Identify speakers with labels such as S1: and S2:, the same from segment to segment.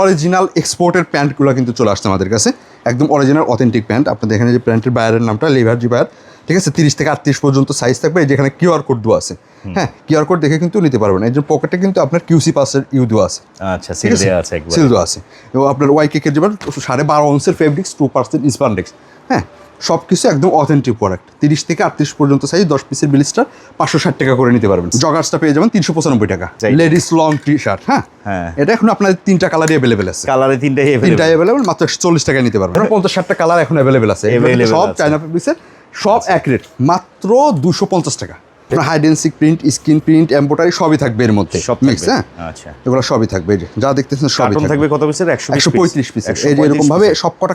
S1: Original এক্সপোর্টের প্যান্টগুলো কিন্তু চলে আসছে আমাদের কাছে। একদম অরিজিনাল অথেন্টিক প্যান্ট আপনাদের এখানে যে প্যান্টের বায়ারের নামটা লেভার জি বায়ার ঠিক আছে? তিরিশ থেকে আটত্রিশ পর্যন্ত সাইজ থাকবে। এই যেখানে কিউআর কোড দেওয়া আছে। হ্যাঁ কিউআর কোড দেখে কিন্তু নিতে পারবেন। এই যে পকেটে কিন্তু আপনার কিউসি পাসের ইউ দেওয়া আছে।
S2: আচ্ছা সিল
S1: আছে?
S2: দেওয়া আছে
S1: সিল দেওয়া আছে। এবং আপনার ওয়াই কেকের যেমন সাড়ে বারো অংশের ফেব্রিক্স টু পার্সেন্ট স্পান্ডেক্স হ্যাঁ সব কিছু একদম অথেন্টিক প্রোডাক্ট তিরিশ থেকে আটত্রিশ পর্যন্ত সাইজ দশ পিসের বিলিস্টার পাঁচশো ষাট টাকা করে নিতে পারবেন। জগার্সটা পেয়ে যাবেন তিনশো পঁচানব্বই টাকা। লেডিস লং টি শার্ট হ্যাঁ?
S2: হ্যাঁ।
S1: এটা এখন আপনার তিনটা কালারই অ্যাভেলেবেল আছে।
S2: কালারে তিনটাই
S1: তিনটা অ্যাভেলেবেল মাত্র একশো চল্লিশ টাকায় নিতে পারবেন। পঞ্চাশ ষাটটা কালার এখন অ্যাভেলেবেল আছে। সব। চায়না ফেব্রিক্সের সব এক রেট মাত্র দুশো পঞ্চাশ টাকা। হাইডেন্সিক প্রিন্ট স্ক্রিন প্রিন্ট সবই থাকবে এর মধ্যে।
S2: সব
S1: মিক্স হ্যাঁ?
S2: আচ্ছা।
S1: এগুলো সবই থাকবে যা। দেখতেছেন সবই থাকবে।
S2: কত পিসের একশো
S1: একশো পঁয়ত্রিশ পিস এই যে এরকম ভাবে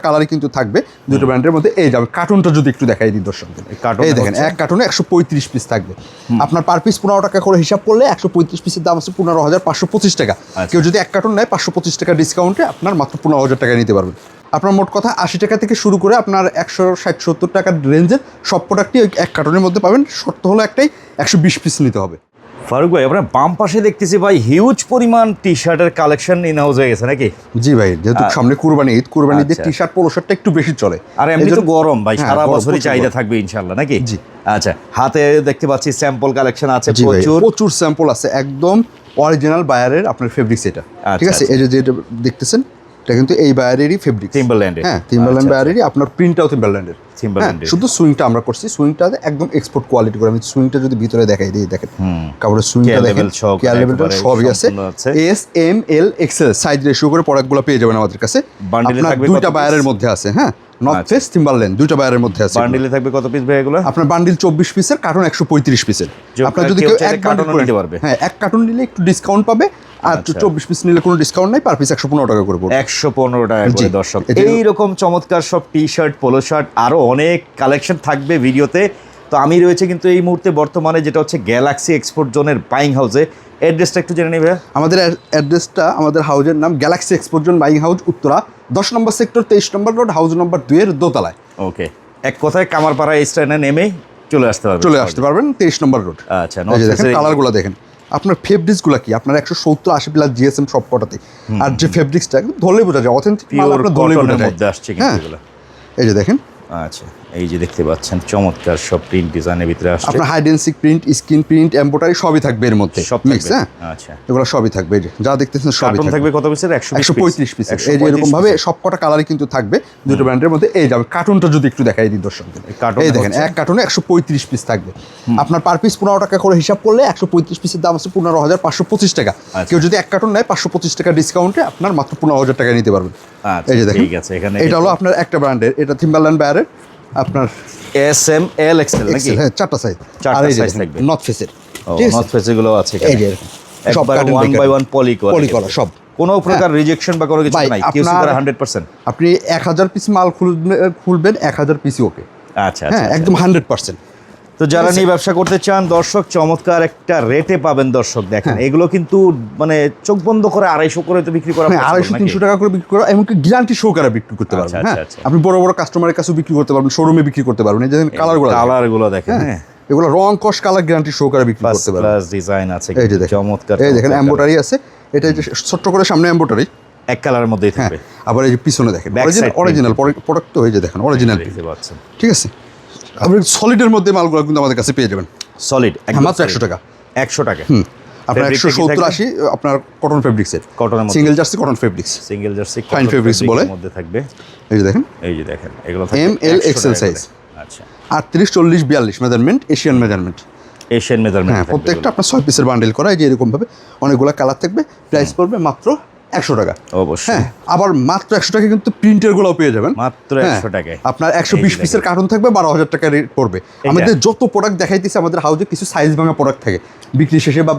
S1: কালারই কিন্তু থাকবে দুটো ব্র্যান্ডের মধ্যে। এই যাবে কার্টুনটা যদি একটু দেখাই দিই দর্শকদের। এই দেখেন? এক কার্টুনে একশো পঁয়ত্রিশ পিস থাকবে। আপনার পার পিস পনেরো টাকা করে হিসাব করলে একশো পঁয়ত্রিশ পিসের দাম আছে পনেরো হাজার পাঁচশো পঁচিশ টাকা।
S2: আচ্ছা।
S1: কেউ যদি এক কার্টুন নেয় পাঁচশো পঁচিশ টাকা ডিসকাউন্টে আপনার মাত্র পনেরো হাজার টাকা নিতে পারবেন। আপনার মোট কথা আশি টাকা থেকে শুরু করে আপনার একশো ষাট সত্তর টাকার রেঞ্জের সব প্রোডাক্টই এক কার্টুনের মধ্যে পাবেন। শর্ত হলো একটাই একশো বিশ পিস নিতে হবে।
S2: ফারুক ভাই আপনার বাম পাশে দেখতেছি ভাই হিউজ পরিমাণ টি শার্টের কালেকশন ইন হাউস হয়ে গেছে নাকি?
S1: জি ভাই যেহেতু সামনে কুরবানি ঈদ কুরবানি ঈদের
S2: আচ্ছা।
S1: টি শার্ট পোলো শার্টটা একটু বেশি চলে।
S2: আর এমনি তো গরম ভাই
S1: হ্যাঁ,
S2: সারা বছরই চাহিদা থাকবে ইনশাল্লাহ নাকি?
S1: জি।
S2: আচ্ছা হাতে দেখতে পাচ্ছি স্যাম্পল কালেকশন আছে প্রচুর।
S1: প্রচুর স্যাম্পল আছে একদম অরিজিনাল বায়ারের আপনার ফেব্রিক্স এটা।
S2: আচ্ছা,
S1: ঠিক আছে?
S2: আচ্ছা।
S1: এই যে যেটা দেখতেছেন এটা কিন্তু এই বায়ারেরই ফেব্রিক। হ্যাঁ টিম্বারল্যান্ড
S2: আচ্ছা,
S1: বায়ারেরই আপনার প্রিন্টটাও টিম্বারল্যান্ডের
S2: Timberland-এর।
S1: শুধু সুইংটা আমরা করছি সুইংটা একদম এক্সপোর্ট কোয়ালিটি করে। আমি সুইংটা যদি ভিতরে দেখাই দিই দেখেন। কাপড়ের সুইংটা দেখেন কেয়ার লেভেলটা সবই আছে। S M L XL size ratio করে প্রোডাক্টগুলো পেয়ে যাবেন আমাদের কাছে। আপনার
S2: থাকবে
S1: দুইটা বায়ারের মধ্যে আছে হ্যাঁ? নর্থ
S2: আচ্ছা।
S1: ফেস টিম্বারল্যান্ড দুইটা বায়ারের মধ্যে আছে
S2: বান্ডিলে থাকবে কত পিস ভাই এগুলো?
S1: আপনার বান্ডিল চব্বিশ পিসের কার্টুন একশো পঁয়ত্রিশ পিসের আপনার যদি
S2: কেউ
S1: এক কার্টুন
S2: নিতে পারবে।
S1: হ্যাঁ এক কার্টুন নিলে একটু ডিসকাউন্ট পাবে আর
S2: আচ্ছা।
S1: চব্বিশ পিস নিলে কোনো ডিসকাউন্ট নাই পার পিস একশো পনেরো টাকা করে
S2: একশো পনেরো টাকা করে দর্শক। এইরকম চমৎকার সব টি শার্ট পোলো শার্ট আরও অনেক কালেকশন থাকবে ভিডিওতে। তো আমি রয়েছে কিন্তু এই মুহূর্তে বর্তমানে যেটা হচ্ছে গ্যালাক্সি এক্সপোর্ট জোনের বাইং হাউসে অ্যাড্রেসটা একটু জেনে নেবে
S1: আমাদের অ্যাড্রেসটা আমাদের হাউজের নাম Galaxy Expozone Buying House Uttara. দশ নম্বর সেক্টর তেইশ নম্বর রোড হাউস নম্বর দুইয়ের দোতলায়।
S2: ওকে এক কথায় কামারপাড়া স্ট্যান্ডে নেমে চলে আসতে পারবে
S1: চলে আসতে পারবেন তেইশ নম্বর রোড
S2: আচ্ছা
S1: কালারগুলো দেখেন। আপনার ফেব্রিক্সগুলো কি? আপনার একশো সত্তর আশি প্লাস জিএসএম সব কটাতে আর যে ফেব্রিক্সটা ধরলেই বোঝা যায় অথেন্টিক মাল আপনার ধরলে বোঝা যায়।
S2: আসছে
S1: হ্যাঁ। এই যে দেখেন।
S2: আচ্ছা। এই যে দেখতে পাচ্ছেন চমৎকার সব প্রিন্ট ডিজাইনের ভিতরে আসছে।
S1: আপনার high density print screen print embroidery সবই থাকবে এর মধ্যে।
S2: সব
S1: মিক্স হ্যাঁ?
S2: আচ্ছা।
S1: এগুলো সবই থাকবে যা দেখতেছেন সবই থাকবে।
S2: থাকবে কত পিসের একশো
S1: একশো পঁয়ত্রিশ পিস এই যে এরকম ভাবে সব কটা কালারই কিন্তু থাকবে দুটো ব্র্যান্ডের মধ্যে। এই যাবে কার্টুনটা যদি একটু দেখাই দিই দর্শকদের। এই দেখেন এক কার্টুনে একশো পঁয়ত্রিশ পিস থাকবে। আপনার পার পিস পনেরো টাকা করে হিসাব করলে একশো পঁয়ত্রিশ পিসের দাম আছে পনেরো হাজার পাঁচশো পঁচিশ টাকা।
S2: আচ্ছা।
S1: কেউ যদি এক কার্টুন নেয় পাঁচশো পঁচিশ টাকা ডিসকাউন্টে আপনার মাত্র পনেরো হাজার টাকা নিতে পারবেন।
S2: আচ্ছা
S1: এই যে দেখেন।
S2: ঠিক আছে এখানে
S1: এটা হলো আপনার একটা ব্র্যান্ডের এটা থিম্বারল্যান্ড বায়ারের আপনার
S2: এস এম এল এক্সেল নাকি?
S1: হ্যাঁ চারটা সাইজ
S2: চারটা size থাকবে।
S1: নর্থ ফেসের
S2: ও,
S1: ঠিক আছে? এই যে সব
S2: one by one poly
S1: Poly করা, সব।
S2: কোনো প্রকার রিজেকশন বা কোনো কিছু নাই। কিউ হান্ড্রেড পার্সেন্ট
S1: আপনি এক হাজার পিস মাল খুলবে খুলবেন এক হাজার পিসই ওকে
S2: আচ্ছা
S1: হ্যাঁ
S2: আচ্ছা।
S1: একদম হান্ড্রেড পার্সেন্ট
S2: তো যারা নিয়ে ব্যবসা করতে চান দর্শক চমৎকার একটা রেটে পাবেন দর্শক দেখেন।
S1: হ্যাঁ।
S2: এগুলো কিন্তু মানে চোখ বন্ধ করে আড়াইশো করে তো বিক্রি করা
S1: হ্যাঁ আড়াইশো তিনশো টাকা করে বিক্রি করা এমনকি গ্যারান্টি সহকারে বিক্রি করতে
S2: আচ্ছা,
S1: পারবেন
S2: আচ্ছা, আচ্ছা।
S1: আপনি বড় বড় কাস্টমারের কাছেও বিক্রি করতে পারবেন শোরুমে বিক্রি করতে পারবেন এই যে কালারগুলো
S2: কালারগুলো দেখেন। হ্যাঁ
S1: এগুলো রং কস কালার গ্যারান্টি সহকারে বিক্রি করতে পারবেন
S2: ক্লাস ডিজাইন আছে
S1: এই যে দেখেন।
S2: চমৎকার
S1: এই দেখেন এম্বোটারি আছে এটা যে ছোট্ট করে সামনে এম্বোটারি
S2: এক কালারের মধ্যেই থাকবে।
S1: আবার এই যে পিছনে দেখেন অরিজিনাল অরিজিনাল প্রোডাক্ট তো হয়ে যে দেখেন অরিজিনাল ঠিক আছে? আপনি সলিডের মধ্যে মালগুলো কিন্তু আমাদের কাছে পেয়ে যাবেন।
S2: সলিড
S1: হ্যাঁ, মাত্র একশো টাকা।
S2: একশো টাকা।
S1: হুম। আপনার একশো সত্তর? আশি আপনার কটন ফেব্রিক্সের
S2: মধ্যে?
S1: Single jersey cotton fabrics
S2: single jersey
S1: Fine fabrics বলে।
S2: মধ্যে থাকবে?
S1: এই যে দেখেন।
S2: এই যে দেখেন এগুলো
S1: M, L, XL size।
S2: আচ্ছা।
S1: আটত্রিশ চল্লিশ বিয়াল্লিশ measurement Asian measurement
S2: Asian measurement
S1: হ্যাঁ প্রত্যেকটা আপনার ছয় পিসের বান্ডেল করা এই যে এরকমভাবে অনেকগুলো কালার থাকবে। প্রাইস পড়বে মাত্র একশো টাকা।
S2: অবশ্যই।
S1: হ্যাঁ আবার মাত্র একশো টাকা কিন্তু প্রিন্টের গুলোও পেয়ে যাবেন।
S2: মাত্র
S1: হ্যাঁ,
S2: 100 টাকায়।
S1: আপনার একশো বিশ পিসের। কার্টুন থাকবে বারো হাজার টাকা রেট পড়বে। আমাদের যত প্রোডাক্ট দেখাইতেছে আমাদের হাউজে কিছু সাইজ ভাঙা প্রোডাক্ট থাকে। বিক্রি শেষে বা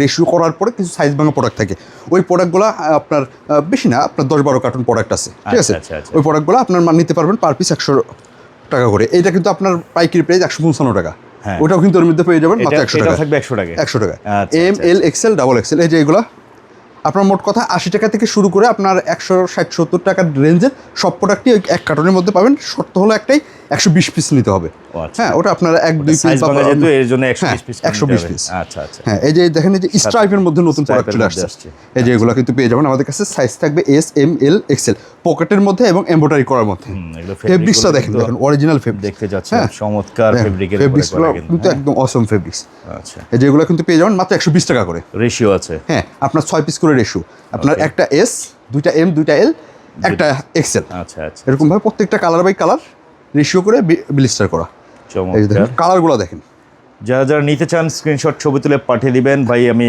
S1: রেশিও করার পরে কিছু সাইজ ভাঙা প্রোডাক্ট থাকে। ওই প্রোডাক্টগুলো আপনার বেশি না আপনার দশ বারো কার্টুন প্রোডাক্ট আছে। ঠিক আছে?
S2: আচ্ছা, আচ্ছা, আচ্ছা।
S1: ওই প্রোডাক্টগুলো আপনার নিতে পারবেন পার পিস একশো টাকা করে। এইটা কিন্তু আপনার পাইকারি প্রাইস একশো পঞ্চান্ন টাকা।
S2: হ্যাঁ।
S1: ওটাও কিন্তু ওর মধ্যে পেয়ে যাবেন মাত্র একশো টাকা
S2: থাকবে একশো টাকা
S1: একশো টাকা
S2: আচ্ছা,
S1: এম
S2: আচ্ছা,
S1: এল এক্সেল ডাবল এক্সেল এই যে এগুলো আপনার মোট কথা আশি টাকা থেকে শুরু করে আপনার একশো ষাট, সত্তর টাকার রেঞ্জের সব প্রোডাক্টই এক কার্টনের মধ্যে পাবেন শর্ত হলো একটাই, একশো বিশ পিস নিতে হবে। হ্যাঁ ওটা আপনারা এক দুই পিস
S2: যেহেতু এর জন্য একশো
S1: হ্যাঁ,
S2: বিশ পিস
S1: 120 piece।
S2: আচ্ছা আচ্ছা।
S1: হ্যাঁ এই যে দেখেন এই যে স্ট্রাইপের মধ্যে নতুন প্রোডাক্ট চলে আসছে।
S2: আসছে।
S1: এই যে এগুলো কিন্তু পেয়ে যাবেন। আমাদের কাছে সাইজ থাকবে এস এম এল এক্সেল পকেটের মধ্যে এবং এমব্রয়ডারি করার মধ্যে। ফেব্রিক্সটা দেখেন দেখেন অরিজিনাল ফেব্রিক
S2: দেখতে যাচ্ছে। চমৎকার ফেব্রিকের
S1: ফেব্রিক্সগুলো
S2: কিন্তু
S1: একদম অসম ফেব্রিক্স
S2: আচ্ছা।
S1: এই যেগুলো কিন্তু পেয়ে যাবেন মাত্র একশো বিশ টাকা করে।
S2: রেশিও আছে।
S1: হ্যাঁ আপনার ছয় পিস করে রেশু আপনার একটা এস দুইটা এম দুইটা এল একটা এক্সেল
S2: আচ্ছা আচ্ছা।
S1: এরকম ভাবে প্রত্যেকটা কালার বাই কালার রেশিও করে ব্লিস্টার করা। যে
S2: চমৎকার
S1: দেখেন।
S2: যারা যারা নিতে চান স্ক্রিনশট ছবি তুলে পাঠিয়ে দিবেন। ভাই আমি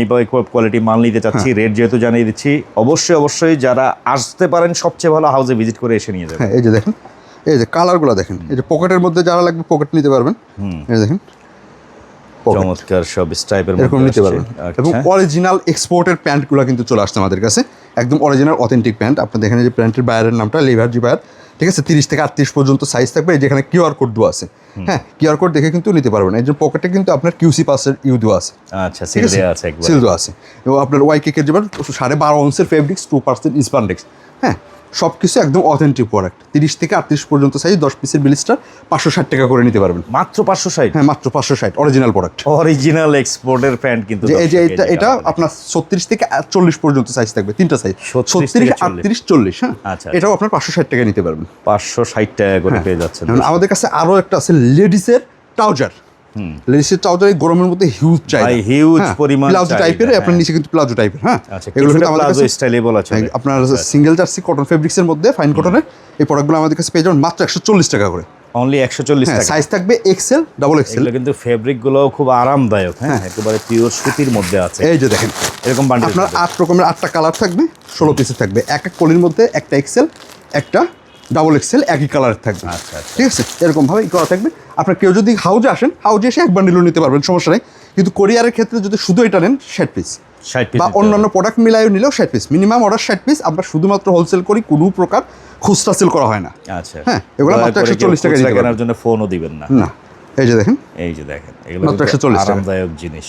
S2: কোয়ালিটি মাল নিতে চাচ্ছি
S1: হ্যাঁ।
S2: রেট যেহেতু জানিয়ে দিচ্ছি অবশ্যই অবশ্যই যারা আসতে পারেন সবচেয়ে ভালো হাউসে ভিজিট করে এসে নিয়ে যাবেন।
S1: হ্যাঁ এই যে দেখেন এই যে কালারগুলো দেখেন এই যে পকেটের মধ্যে যারা লাগবে পকেট নিতে পারবেন। এই দেখেন।
S2: চমৎকার সব স্টাইপের
S1: এরকম নিতে পারবেন। এবং অরিজিনাল এক্সপোর্টের প্যান্টগুলো কিন্তু চলে আসছে আমাদের কাছে। একদম অরিজিনাল অথেন্টিক প্যান্ট আপনার দেখেন যে প্যান্টের বাইরের নামটা লেভার জি বায়ার ঠিক আছে তিরিশ থেকে আটত্রিশ পর্যন্ত সাইজ থাকবে এই যেখানে কিউআর কোড দেওয়া আছে। হ্যাঁ কিউআর কোড দেখে কিন্তু নিতে পারবেন এই যে পকেটে কিন্তু আপনার কিউসি পাসের ইউ দেওয়া আছে।
S2: আচ্ছা
S1: ঠিক
S2: সিল
S1: আছে?
S2: দেওয়া আছে
S1: সিল দেওয়া আছে। এবং আপনার ওয়াই কেকের যেমন সাড়ে বারো অংশের ফেব্রিক্স টু পার্সেন্ট ইসপান্ডেক্স হ্যাঁ সব কিছু একদম অথেন্টিক প্রোডাক্ট তিরিশ থেকে আটত্রিশ পর্যন্ত সাইজ দশ পিসের বিলিস্টার পাঁচশো ষাট টাকা করে নিতে পারবেন।
S2: মাত্র পাঁচশো ষাট?
S1: হ্যাঁ মাত্র পাঁচশো ষাট অরিজিনাল প্রোডাক্ট
S2: অরিজিনাল এক্সপোর্টের প্যান্ট কিন্তু
S1: এই যে এটা এটা আপনার ছত্রিশ থেকে চল্লিশ পর্যন্ত সাইজ থাকবে তিনটা সাইজ ছত্রিশ আটত্রিশ চল্লিশ হ্যাঁ?
S2: আচ্ছা,
S1: এটাও আপনার পাঁচশো ষাট টাকা নিতে পারবেন।
S2: পাঁচশো ষাট টাকা করে পেয়ে যাচ্ছেন
S1: আমাদের কাছে আরও একটা আছে লেডিসের ট্রাউজার। লেডিসের ট্রাউজার গরমের মধ্যে হিউজ চাই
S2: huge পরিমাণ
S1: প্লাজো টাইপের
S2: হ্যাঁ।
S1: আপনার নিচে কিন্তু প্লাজো টাইপের হ্যাঁ।
S2: আচ্ছা
S1: এগুলো কিন্তু আমাদের কাছে
S2: স্টাইলে বলা চলে।
S1: হ্যাঁ, আপনার সিঙ্গেল জার্সি কটন ফেব্রিক্সের মধ্যে ফাইন কটনের এই প্রোডাক্টগুলো আমাদের কাছে পেয়ে যাবেন মাত্র একশো চল্লিশ টাকা করে।
S2: অনলি একশো চল্লিশ
S1: হ্যাঁ
S2: টাকা।
S1: সাইজ থাকবে এক্সেল ডাবল এক্সেল
S2: এগুলো কিন্তু ফেব্রিকগুলো খুব আরামদায়ক হ্যাঁ একেবারে পিওর সুতির মধ্যে আছে।
S1: এই যে দেখেন
S2: এরকম বান্ডিল
S1: আপনার আট রকমের আটটা কালার থাকবে ষোলো পিসের থাকবে। এক এক কলির মধ্যে একটা এক্সেল একটা ডাবল এক্সেল একই কালারের থাকবে।
S2: আচ্ছা, আচ্ছা।
S1: ঠিক আছে? এরকম ভাবে করা থাকবে। আপনার কেউ যদি হাউজে আসেন হাউজে এসে এক বান্ডিলও নিতে পারবেন সমস্যা নেই। কিন্তু কোরিয়ারের ক্ষেত্রে যদি শুধু এটা নেন ষাট পিস বা অন্যান্য প্রোডাক্ট মিলাইও নিলেও ষাট পিস মিনিমাম অর্ডার ষাট পিস আমরা শুধুমাত্র হোলসেল করি কোনো প্রকার খুচরা সেল করা হয় না।
S2: আচ্ছা।
S1: হ্যাঁ, এগুলো মাত্র
S2: করে
S1: 140
S2: কেউ
S1: টাকায়
S2: খুচরা
S1: নিতে
S2: কেনার জন্য ফোনও দিবেন না।
S1: না এই যে দেখেন।
S2: এই যে দেখেন এগুলো
S1: মাত্র 140 টাকা।
S2: আরামদায়ক জিনিস।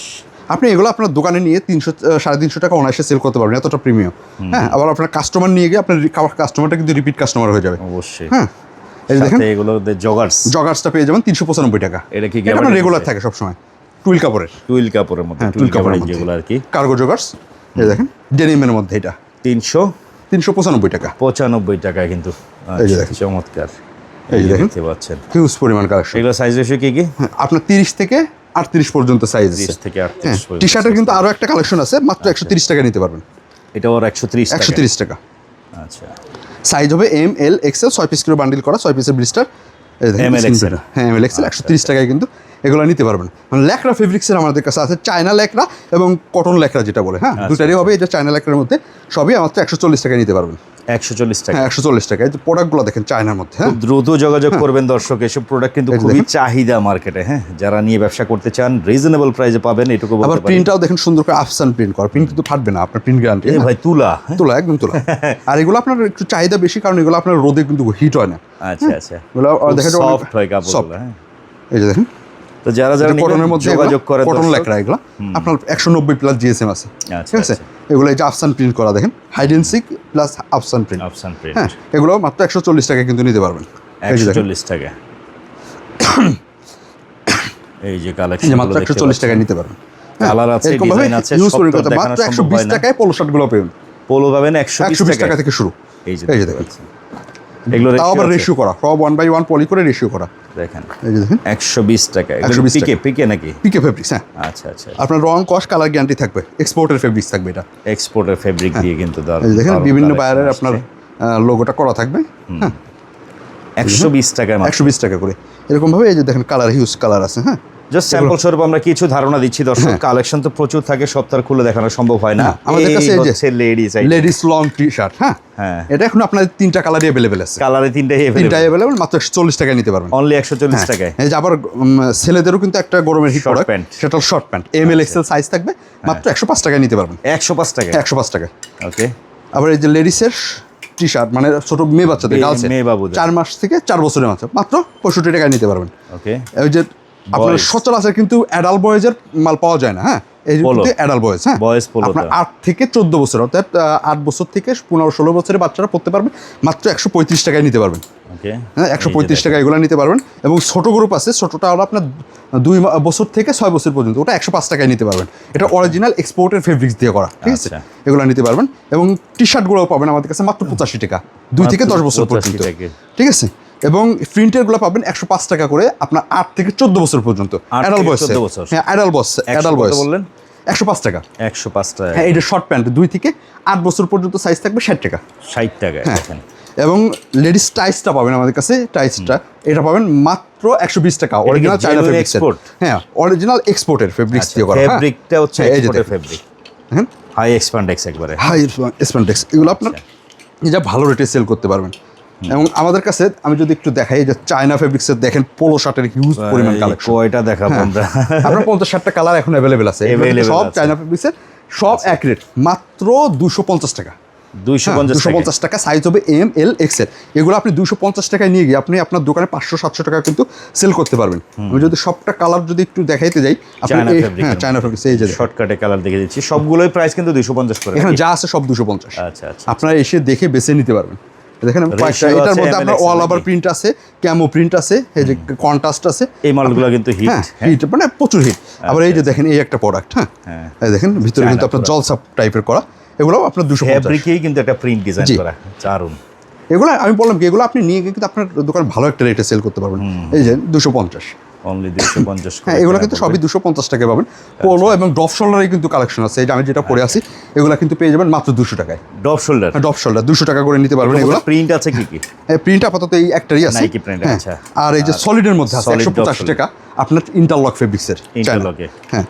S1: আপনি এগুলো আপনার দোকানে নিয়ে তিনশো সাড়ে তিনশো টাকা অনায়াসে সেল করতে পারবেন এতটা প্রিমিয়াম হ্যাঁ আবার আপনার কাস্টমার নিয়ে গিয়ে আপনার কাস্টমারটা কিন্তু রিপিট কাস্টমার হয়ে যাবে।
S2: অবশ্যই।
S1: হ্যাঁ এই দেখেন
S2: এগুলো জগার্স
S1: জগার্সটা পেয়ে যাবেন তিনশো পঁচানব্বই টাকা।
S2: এটা কি গ্যাবার্ডিন
S1: রেগুলার থাকে সবসময় টুইল কাপড়ের।
S2: টুইল কাপড়ের মধ্যে
S1: হ্যাঁ,
S2: টুইল
S1: টুইল কাপড়ের
S2: যেগুলো আর কি।
S1: কার্গো জগার্স এই দেখেন ডেনিমের মধ্যে এটা।
S2: তিনশো?
S1: তিনশো পঁচানব্বই টাকা।
S2: পঁচানব্বই টাকায় কিন্তু। চমৎকার।
S1: এই দেখেন।
S2: দেখতে পাচ্ছেন।
S1: হিউজ পরিমাণ কালেকশন
S2: এগুলো সাইজ রেশিও কি কি?
S1: আপনার তিরিশ থেকে আটত্রিশ পর্যন্ত সাইজ আছে।
S2: থেকে
S1: হ্যাঁ টি শার্টের কিন্তু আরও একটা কালেকশন আছে মাত্র একশো তিরিশ টাকা নিতে পারবেন।
S2: এটা ওর একশো ত্রিশ
S1: একশো তিরিশ টাকা।
S2: আচ্ছা।
S1: সাইজ হবে এম এল এক্সেল ছয় পিস করে বান্ডিল করা ছয় পিসের ব্লিস্টার হ্যাঁ এম এল এক্সেল একশো তিরিশ টাকায় কিন্তু এগুলো নিতে পারবেন। মানে ল্যাকড়া ফেব্রিক্সের আমাদের কাছে আছে চায়না ল্যাকড়া এবং কটন ল্যাকড়া যেটা বলে হ্যাঁ দুটারই হবে এটা চায়না ল্যাকড়ার মধ্যে সবই মাত্র একশো চল্লিশ টাকায় নিতে পারবেন।
S2: একশো চল্লিশ টাকা।
S1: হ্যাঁ একশো চল্লিশ টাকা। এই যে প্রোডাক্টগুলো দেখেন চায়নার মধ্যে হ্যাঁ?
S2: খুব দ্রুত যোগাযোগ করবেন দর্শক এসব প্রোডাক্ট কিন্তু খুবই চাহিদা মার্কেটে হ্যাঁ? যারা নিয়ে ব্যবসা করতে চান রিজনেবল প্রাইসে পাবেন এটুকু
S1: আবার প্রিন্টটাও দেখেন সুন্দর করে আফসান প্রিন্ট করা। প্রিন্ট কিন্তু ফাটবে না আপনার প্রিন্ট গ্যারান্টি
S2: ভাই তুলা হ্যাঁ?
S1: তোলা একদম তোলা। আর এগুলো আপনার একটু চাহিদা বেশি কারণ এগুলো আপনার রোদে কিন্তু হিট হয় না।
S2: আচ্ছা আচ্ছা।
S1: এগুলো দেখা যায়
S2: সফট হয়। হ্যাঁ?
S1: এই যে দেখেন।
S2: তো যারা যারা
S1: কটনের মধ্যে
S2: যোগাযোগ করেন
S1: কটন
S2: দর্শক।
S1: লেখা এগুলো। আপনার একশো নব্বই প্লাস জিএসএম আছে।
S2: আচ্ছা,
S1: ঠিক আছে? এগুলো এই যে আফসান প্রিন্ট করা দেখেন। হাইডেন্সিক প্লাস আফসান প্রিন্ট
S2: অপশন প্রিন্ট
S1: হ্যাঁ এগুলো মাত্র একশো চল্লিশ টাকা কিন্তু নিতে পারবেন।
S2: একশো চল্লিশ টাকা এই যে কালেকশন
S1: মাত্র একশো চল্লিশ টাকায় নিতে পারবেন।
S2: কালার আছে
S1: এরকম ভাবে
S2: ডিজাইন আছে
S1: করে করতে-
S2: দেখানো
S1: মাত্র একশো বিশ
S2: হয়
S1: টাকায় পোলো শার্টগুলো পেবেন
S2: পোলো পাবেন একশো
S1: একশো বিশ টাকা থেকে শুরু।
S2: এই যে
S1: এই যে দেখেন।
S2: এগুলো
S1: তাও আবার
S2: রেশিও
S1: করা। সব ওয়ান বাই ওয়ান পলি করে রেশিও করা।
S2: দেখেন
S1: এই যে দেখেন।
S2: একশো বিশ টাকা।
S1: 120
S2: পিকে পিকে নাকি?
S1: পিকে ফেব্রিক্স হ্যাঁ।
S2: আচ্ছা আচ্ছা।
S1: আপনার রং কস কালার গ্যারান্টি থাকবে। এক্সপোর্টের ফেব্রিক্স থাকবে এটা।
S2: এক্সপোর্টের ফেব্রিক দিয়ে কিন্তু
S1: দেখেন বিভিন্ন বায়ারের আপনার লোগোটা করা থাকবে। হ্যাঁ।
S2: একশো বিশ টাকা
S1: একশো বিশ টাকা করে। এরকম ভাবে এই যে দেখেন কালার হিউজ কালার আছে হ্যাঁ।
S2: জাস্ট স্যাম্পল স্বরূপ আমরা কিছু ধারণা দিচ্ছি দর্শক। কালেকশন তো প্রচুর থাকে সপ্তাহ খুলে দেখানো সম্ভব হয় না।
S1: হ্যাঁ, আমাদের কাছে এই যে-
S2: হচ্ছে ladies
S1: ladies long T shirt হ্যাঁ?
S2: হ্যাঁ।
S1: এটা এখন আপনার তিনটা কালারই অ্যাভেলেবেল আছে।
S2: কালারে তিনটাই
S1: তিনটা অ্যাভেলেবেল মাত্র একশো চল্লিশ টাকায় নিতে পারবেন।
S2: অনলি একশো চল্লিশ
S1: হ্যাঁ,
S2: টাকায়।
S1: এই যে আবার ছেলেদেরও কিন্তু একটা গরমের হিট
S2: pant। আচ্ছা।
S1: সেটা short pant M L XL size থাকবে মাত্র একশো পাঁচ টাকায় নিতে পারবেন।
S2: একশো পাঁচ টাকা
S1: একশো পাঁচ টাকায়।
S2: ওকে
S1: আবার এই যে লেডিসের টি শার্ট মানে ছোট মেয়ে বাচ্চাদের
S2: মেয়ে বাবুদের।
S1: চার মাস থেকে চার বছরের মাত্র মাত্র পঁয়ষট্টি টাকায় নিতে পারবেন।
S2: ওকে
S1: ওই যে আপনার সচরাচর কিন্তু অ্যাডাল্ট বয়েজের মাল পাওয়া যায় না হ্যাঁ? এই কিন্তু অ্যাডাল্ট বয়েজ হ্যাঁ?
S2: Polo
S1: আপনার আট থেকে চোদ্দ বছর অর্থাৎ আট বছর থেকে পনেরো ষোলো বছরের বাচ্চারা পড়তে পারবে মাত্র একশো পঁয়ত্রিশ টাকায় নিতে পারবেন। হ্যাঁ একশো পঁয়ত্রিশ টাকা এগুলো নিতে পারবেন এবং ছোট গ্রুপ আছে ছোটোটা হলো আপনার দুই বছর থেকে ছয় বছর পর্যন্ত ওটা একশো পাঁচ টাকায় নিতে পারবেন। এটা অরিজিনাল এক্সপোর্টের ফেব্রিক্স দিয়ে করা ঠিক আছে?
S2: আচ্ছা।
S1: এগুলো নিতে পারবেন এবং টি শার্টগুলো পাবেন আমাদের কাছে মাত্র পঁচাশি টাকা দুই থেকে দশ বছর পর্যন্ত ঠিক আছে? এবং প্রিন্টেরগুলো পাবেন একশো পাঁচ টাকা করে আপনার আট থেকে চোদ্দ বছর পর্যন্ত। অ্যাডাল বয়স হ্যাঁ অ্যাডাল বয়স অ্যাডাল বয়স
S2: বললেন?
S1: একশো পাঁচ টাকা।
S2: একশো পাঁচ টাকা।
S1: হ্যাঁ এটা শর্ট প্যান্ট দুই থেকে আট বছর পর্যন্ত সাইজ থাকবে ষাট টাকা।
S2: ষাট টাকা
S1: হ্যাঁ এবং লেডিস টাইসটা পাবেন আমাদের কাছে টাইসটা এটা পাবেন মাত্র একশো বিশ টাকা। Original China fabrics? হ্যাঁ অরিজিনাল এক্সপোর্টের ফেব্রিক্স দিয়ে করা।
S2: ফেব্রিকটা হচ্ছে
S1: হ্যাঁ, যে
S2: এক্সপোর্টের ফেব্রিক
S1: হ্যাঁ।
S2: হাই এক্সপ্যান্ডেক্স একবারে।
S1: হাই স্প্যান্ডেক্স এগুলো আপনার
S2: আচ্ছা।
S1: যা ভালো রেটে সেল করতে পারবেন। এবং আমাদের কাছে আমি যদি একটু দেখাই যে চায়না ফেব্রিক্সের দেখেন পোলো শার্টের হিউজ পরিমাণ কালেকশন
S2: কয়টা দেখাবো আমরা?
S1: আপনার পঞ্চাশ ষাটটা কালার এখন অ্যাভেলেবেল আছে। সব।
S2: আচ্ছা।
S1: চায়না ফেব্রিক্সের সব এক রেট মাত্র দুশো পঞ্চাশ টাকা।
S2: দুইশো পঞ্চাশ
S1: দুশো
S2: টাকা।
S1: পঞ্চাশ টাকা সাইজ হবে এম এল এক্সেল এগুলো আপনি দুশো পঞ্চাশ টাকায় নিয়ে গিয়ে আপনি আপনার দোকানে পাঁচশো সাতশো টাকা কিন্তু সেল করতে পারবেন। আমি যদি সবটা কালার যদি একটু দেখাইতে যাই
S2: চায়না
S1: হ্যাঁ ফেব্রিক্স এই যে
S2: শর্টকাটে কালার দেখে দিচ্ছি। সবগুলোই প্রাইস কিন্তু দুইশো পঞ্চাশ করে।
S1: এখানে যা আছে সব দুশো পঞ্চাশ।
S2: আচ্ছা আচ্ছা।
S1: আপনারা এসে দেখে বেছে নিতে পারবেন। দেখেন কয়েকটা এটার মধ্যে আপনার অল ওভার প্রিন্ট আছে ক্যামো প্রিন্ট আছে এই যে কন্ট্রাস্ট আছে।
S2: এই মালগুলো কিন্তু হিট
S1: হ্যাঁ। হিট মানে প্রচুর হিট আবার এই যে দেখেন এই একটা প্রোডাক্ট হ্যাঁ।
S2: হ্যাঁ।
S1: এই দেখেন ভিতরে কিন্তু আপনার। জলসাপ টাইপের করা এগুলো আপনার দুশো
S2: ফ্যাব্রিকেই কিন্তু একটা প্রিন্ট ডিজাইন করা চারুন
S1: এগুলো আমি বললাম কি এগুলো আপনি নিয়ে গিয়ে কিন্তু আপনার দোকান ভালো একটা রেটে সেল করতে পারবেন। এই যে দুশো পঞ্চাশ।
S2: অনলি দুইশো পঞ্চাশ
S1: হ্যাঁ এগুলো কিন্তু সবই দুশো পঞ্চাশ টাকা পাবেন। পোলো এবং ডপ শোল্ডারে কিন্তু কালেকশন আছে। এই আমি যেটা পরে আছি এগুলো কিন্তু পেয়ে যাবেন মাত্র দুশো টাকায়।
S2: ডপ শোল্ডার
S1: ডপ শোল্ডার দুশো টাকা করে নিতে পারবেন এগুলো।
S2: প্রিন্ট আছে কি কি?
S1: প্রিন্ট আপাতত এই একটারই আছে।
S2: নাইকি প্রিন্ট
S1: হ্যাঁ।
S2: আচ্ছা।
S1: আর এই যে সলিডের মধ্যে আছে
S2: solid
S1: একশো
S2: drop
S1: পঁচাশি
S2: solid।
S1: টাকা। আপনার ইন্টারলক ফেব্রিক্সের
S2: ইন্টারলকে
S1: হ্যাঁ।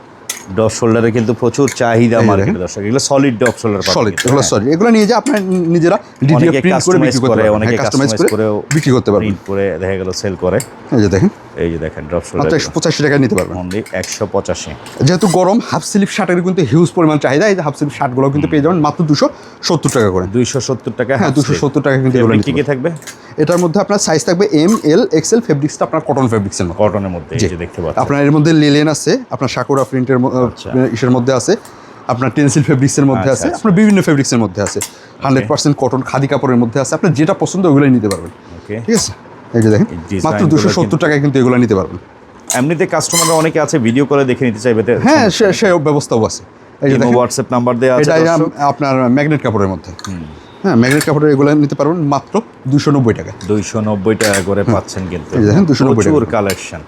S2: ডপ শোল্ডারে কিন্তু প্রচুর চাহিদা মার্কেটে দর্শক এগুলো সলিড ডপ শোল্ডার
S1: সলিড এগুলো সলিড এগুলো নিয়ে যে আপনার নিজেরা ডিডিএফ প্রিন্ট করে বিক্রি করতে
S2: করে
S1: পারবেন।
S2: অনেকে
S1: কাস্টমাইজ
S2: কাস্টমাইজ
S1: করে বিক্রি করতে পারবেন।
S2: প্রিন্ট করে দেখা গেল সেল করে।
S1: এই যে দেখেন।
S2: এই যে দেখেন ড্রপ শোল্ডার
S1: একশো পঁচাশি টাকা নিতে পারবেন।
S2: অনলি একশো পঁচাশি।
S1: যেহেতু গরম হাফ স্লিভ শার্টের কিন্তু হিউজ পরিমাণ চাহিদা। এই যে হাফ স্লিভ শার্টগুলো কিন্তু পেয়ে যাবেন মাত্র দুশো সত্তর টাকা করে।
S2: দুইশো সত্তর টাকা
S1: হ্যাঁ দুশো সত্তর টাকা কিন্তু এগুলো
S2: কি থাকবে?
S1: এটার মধ্যে আপনার সাইজ থাকবে এম এল এক্সেল ফেব্রিক্সটা আপনার কটন ফেব্রিক্সের মধ্যে।
S2: কটনের মধ্যে যে দেখতে পাচ্ছেন।
S1: আপনার এর মধ্যে লিলেন আছে আপনার সাকুরা প্রিন্টের
S2: আচ্ছা।
S1: ইসের মধ্যে আছে আপনার টেন্সিল ফেব্রিক্সের মধ্যে
S2: আচ্ছা,
S1: আছে
S2: আচ্ছা।
S1: আপনার বিভিন্ন ফেব্রিক্সের মধ্যে আছে। হান্ড্রেড পার্সেন্ট কটন খাদি কাপড়ের মধ্যে আছে আপনার যেটা পছন্দ ওগুলোই নিতে পারবেন। ঠিক আছে? এই যে দেখেন মাত্র দুশো সত্তর টাকায় কিন্তু এগুলো নিতে পারবেন।
S2: এমনিতে কাস্টমাররা অনেকে আছে ভিডিও করে দেখে নিতে চাইবে
S1: হ্যাঁ সে সে ব্যবস্থাও আছে। এই যে
S2: হোয়াটসঅ্যাপ নাম্বার দেওয়া আছে
S1: এটা আপনার ম্যাগনেট কাপড়ের মধ্যে। হ্যাঁ ম্যাগনেট কাপড়ের এগুলো নিতে পারবেন মাত্র দুশো নব্বই টাকা।
S2: দুইশো নব্বই টাকা করে পাচ্ছেন কিন্তু।
S1: দেখেন, 290 টাকা।
S2: প্রচুর কালেকশন।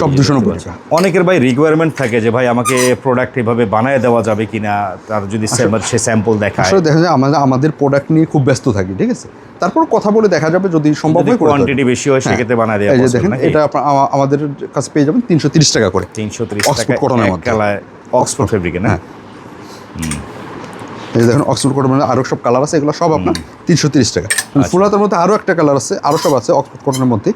S1: সব দুশো নব্বই টাকা।
S2: অনেকের ভাই রিকোয়ারমেন্ট থাকে যে ভাই আমাকে প্রোডাক্ট এভাবে বানায় দেওয়া যাবে কিনা? তার যদি সে স্যাম্পল
S1: আসলে দেখা যায় আমরা আমাদের প্রোডাক্ট নিয়ে খুব ব্যস্ত থাকি ঠিক আছে? তারপর কথা বলে দেখা যাবে যদি সম্ভব হয়
S2: কোয়ান্টিটি বেশি হয়
S1: হ্যাঁ।
S2: সেক্ষেত্রে বানায় দেওয়া
S1: এই যে দেখেন এটা আপনার আমাদের কাছে পেয়ে যাবেন তিনশো তিরিশ টাকা করে।
S2: তিনশো ত্রিশ টাকা অক্সফোর্ড ফেব্রিকে না?
S1: হ্যাঁ। এই দেখেন অক্সফোর্ড কটনের মধ্যে আরও সব কালার আছে এগুলো সব আপনার তিনশো তিরিশ টাকা।
S2: আচ্ছা।
S1: ফুল হাতের মধ্যে আরও একটা কালার আছে আরও সব আছে অক্সফোর্ড কটনের মধ্যে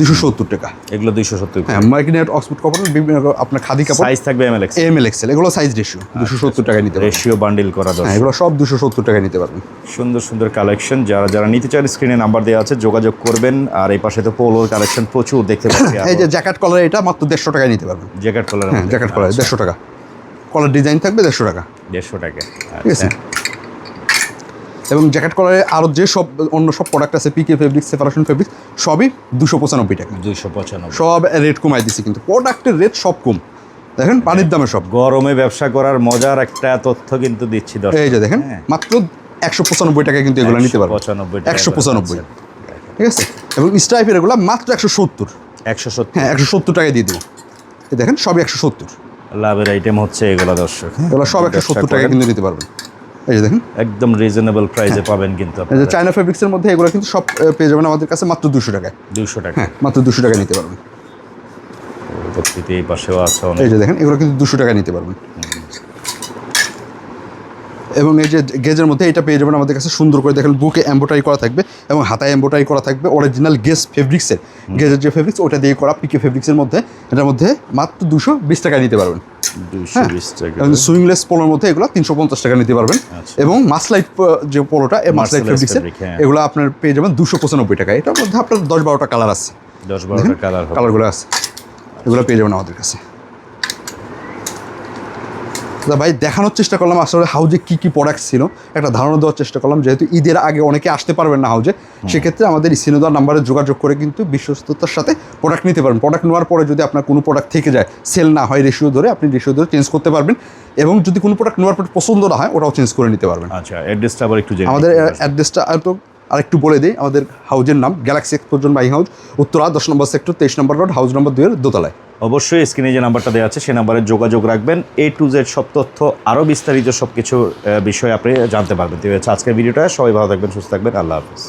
S1: দুশো সত্তর টাকা।
S2: এগুলো দুইশো সত্তর
S1: হ্যাঁ মার্কিনেট অক্সফোর্ড কাপড় বিভিন্ন আপনার খাদি কাপড়
S2: সাইজ থাকবে M L X
S1: M L XL এগুলো সাইজ রেশিও দুশো সত্তর টাকায় নিতে
S2: রেশিও বান্ডিল করা
S1: হ্যাঁ
S2: দরকার।
S1: এগুলো সব দুশো সত্তর টাকায় নিতে পারবেন।
S2: সুন্দর সুন্দর কালেকশন যারা যারা নিতে চান স্ক্রিনে নাম্বার দেওয়া আছে যোগাযোগ করবেন। আর এই পাশে তো পোলোর কালেকশন প্রচুর দেখতে পাচ্ছি
S1: এই যে জ্যাকেট কলার এটা মাত্র দেড়শো টাকায় নিতে পারবেন।
S2: জ্যাকেট কলার
S1: জ্যাকেট কলার দেড়শো টাকা। কলার ডিজাইন থাকবে দেড়শো টাকা।
S2: দেড়শো টাকা।
S1: ঠিক আছে? এবং জ্যাকেট কলারে আরও যে সব অন্য সব প্রোডাক্ট আছে পিকে ফেব্রিক্স সেপারেশন ফেব্রিক্স সবই দুশো পঁচানব্বই টাকা।
S2: দুশো পঁচানব্বই।
S1: সব রেট কমাই দিছি কিন্তু প্রোডাক্টের রেট সব কম। দেখেন পানির দামে সব।
S2: গরমে ব্যবসা করার মজার একটা তথ্য কিন্তু দিচ্ছি
S1: এই যে দেখেন
S2: হ্যাঁ।
S1: মাত্র একশো পঁচানব্বই টাকায় কিন্তু এগুলো নিতে পারবেন
S2: পঁচানব্বই
S1: একশো পঁচানব্বই। ঠিক আছে? এবং স্ট্রাইপের এগুলো মাত্র একশো সত্তর।
S2: একশো সত্তর।
S1: হ্যাঁ একশো সত্তর টাকায় দিয়ে দেবো। দেখেন সবই একশো সত্তর।
S2: লাভের আইটেম হচ্ছে এগুলো দর্শক হ্যাঁ?
S1: এগুলো সব একশো সত্তর
S2: টাকা
S1: কিনে নিতে পারবেন। এই যে দেখেন।
S2: একদম রিজনেবল প্রাইসে পাবেন কিন্তু
S1: এই যে চায়না ফেব্রিক্সের মধ্যে এগুলো কিন্তু সব পেয়ে যাবেন আমাদের কাছে মাত্র দুশো টাকায়।
S2: দুশো টাকা।
S1: হ্যাঁ মাত্র দুশো টাকায় নিতে পারবেন।
S2: এই পাশেও আছে
S1: এই যে দেখেন এগুলো কিন্তু দুশো টাকায় নিতে পারবেন। এবং এই যে গেজের মধ্যে এটা পেয়ে যাবেন আমাদের কাছে সুন্দর করে দেখেন বুকে এম্বোটারি করা থাকবে এবং হাতায় এম্বোটারি করা থাকবে অরিজিনাল গেজ ফেব্রিক্সের গেজের যে ফেব্রিক্স ওটা দিয়ে করা পিকে ফেব্রিক্সের মধ্যে। এটার মধ্যে মাত্র দুশো বিশ টাকায় নিতে পারবেন। হ্যাঁ সুইংলেস পোলোর মধ্যে এগুলো তিনশো পঞ্চাশ টাকা নিতে পারবেন।
S2: আচ্ছা।
S1: এবং মাসলাইট যে পোলোটা এই মাসলাইট ফেব্রিক্সের
S2: হ্যাঁ।
S1: এগুলো আপনার পেয়ে যাবেন দুশো পঁচানব্বই টাকা এটার মধ্যে আপনার দশ বারোটা কালার আছে।
S2: দশ বারোটা কালার
S1: কালারগুলো আছে। এগুলো পেয়ে যাবেন আমাদের কাছে। ভাই দেখানোর চেষ্টা করলাম আসলে হাউজে কী কী প্রোডাক্ট ছিল। একটা ধারণা দেওয়ার চেষ্টা করলাম যেহেতু ঈদের আগে অনেকে আসতে পারবেন না হাউজে সেক্ষেত্রে আমাদের স্ক্রিনে দেওয়ার নাম্বারে যোগাযোগ করে কিন্তু বিশ্বস্ততার সাথে প্রোডাক্ট নিতে পারবেন। প্রোডাক্ট নেওয়ার পরে যদি আপনার কোনো প্রোডাক্ট থেকে যায় সেল না হয় রেশিও ধরে আপনি রেশিও ধরে চেঞ্জ করতে পারবেন এবং যদি কোনো প্রোডাক্ট নেওয়ার পর পছন্দ না হয় ওটাও চেঞ্জ করে নিতে পারবেন।
S2: আচ্ছা অ্যাড্রেসটা আবার একটু
S1: আমাদের। অ্যাড্রেসটা আরেকটু আরেকটু বলে দিই, আমাদের হাউজের নাম Galaxy Expozone Buying House Uttara দশ নম্বর সেক্টর, তেইশ নম্বর রোড হাউস নম্বর দুয়ের দোতলায়।
S2: অবশ্যই স্ক্রিনে যে নাম্বারটা দেওয়া আছে, সে নাম্বারে যোগাযোগ রাখবেন। এ টু জেড সব তথ্য আরও বিস্তারিত সব কিছু বিষয়ে আপনি জানতে পারবেন। আজকের ভিডিওটা সবাই ভালো থাকবেন, সুস্থ থাকবেন। আল্লাহ হাফিজ।